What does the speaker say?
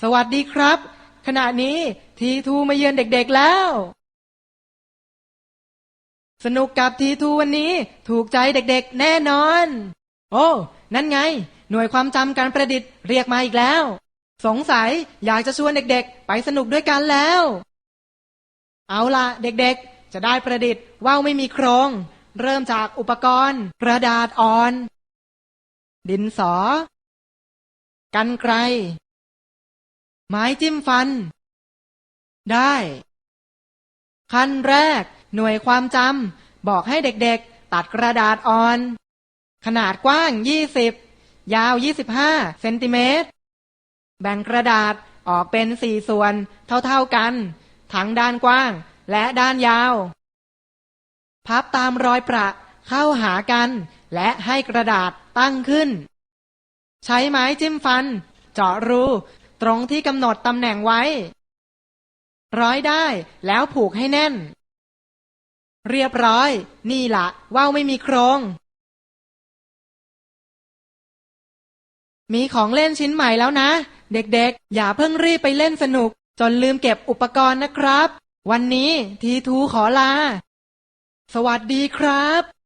สวัสดีครับ ขณะนี้ทีทูมาเยือนเด็กๆแล้ว สนุกกับทีทูวันนี้ถูกใจเด็กๆ แน่นอน โอ้ นั่นไง หน่วยความจำการประดิษฐ์เรียกมาอีกแล้ว สงสัยอยากจะชวนเด็กๆ ไปสนุกด้วยกันแล้ว เอาล่ะ เด็กๆ จะได้ประดิษฐ์ว่าวไม่มีโครง เริ่มจากอุปกรณ์ กระดาษอ่อน ดินสอ กันไกร ไม้จิ้มฟัน ได้ ขั้นแรก หน่วยความจำบอกให้เด็กๆ ตัดกระดาษอ่อน ขนาดกว้าง 20 ยาว 25 เซนติเมตร แบ่งกระดาษออกเป็นสี่ส่วนเท่าๆกัน ทั้งด้านกว้างและด้านยาว พับตามรอยประเข้าหากัน และให้กระดาษตั้งขึ้น ใช้ไม้จิ้มฟัน เจาะรู ตรงที่กำหนดตำแหน่งไว้ ร้อยได้แล้วผูกให้แน่น เรียบร้อย นี่ละว่าวไม่มีโครงมีของเล่นชิ้นใหม่แล้วนะ เด็กๆ อย่าเพิ่งรีบไปเล่นสนุก จนลืมเก็บอุปกรณ์นะครับ วันนี้ทีทูขอลา สวัสดีครับ